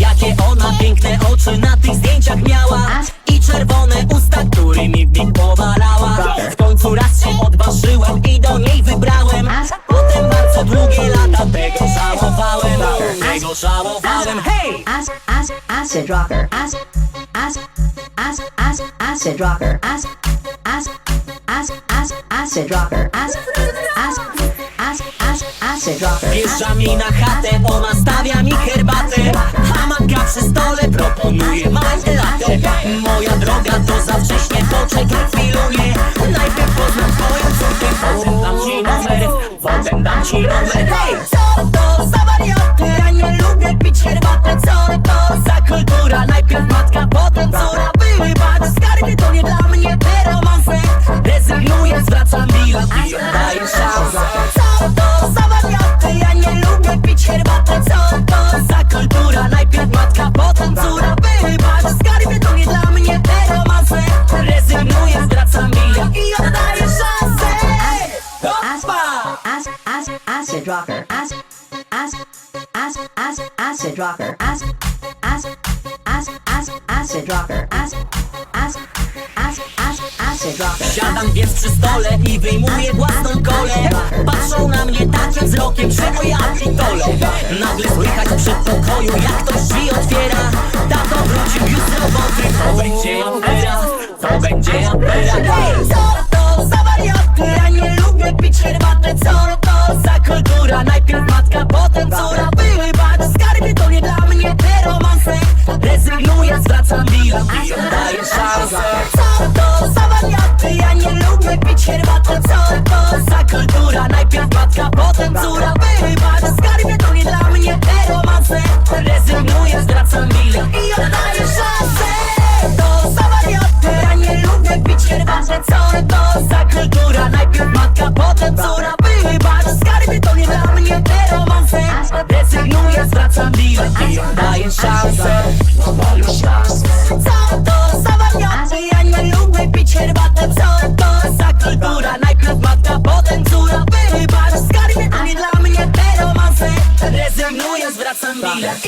Jakie ona piękne oczy na tych zdjęciach miała I czerwone usta, którymi nich powalała W końcu raz się odważyłem i do niej wybrałem Potem bardzo długie lata tego żałowałem Tego żałowałem, hej! Acid rocker. Ask. Ask. Ask. Ask. Acid rocker. Ask. Ask. Ask. Ask. Acid rocker. Ask. Ask. Ask. Ask. Acid rocker. Wjeżdża mi na chatę, ona stawia mi herbatę Hamanka przy stole proponuje majtę latę Moja droga to za wcześnie, poczekaj chwiluje Najpierw poznam twoją córkę, potem dam ci numer Potem dam ci numer Acid rocker. Ask. Ask. Ask. Ask. Acid rocker. Ask. Ask. Ask. Ask. Acid rocker. Ask. Ask. Ask. Ask. Acid rocker. Siadam więc przy stole i wyjmuję własną Matka, potem córa Wybacz, skarbie to nie dla mnie te romanse. Rezygnuję, zwracam i oddaję szansę. Co to za wariaty? Ja nie lubię pić herbatę, co to za kultura? Najpierw matka, potem córa Wybacz, skarbie to nie dla mnie te romanse. Rezygnuję, zwracam bilet i oddaję szansę. To za wariaty? Ja nie lubię pić herbatę, co to za kultura? Najpierw matka, potem córa Wybacz, skarbie to nie dla mnie te romanse i oddaję szansę Co to za wariaty? Ja nie lubię pić herbatę, co to za kultura? Najpierw matka, potem córa Wybacz, skarbie to nie dla mnie te romanse Rezygnuję, zwracam bilet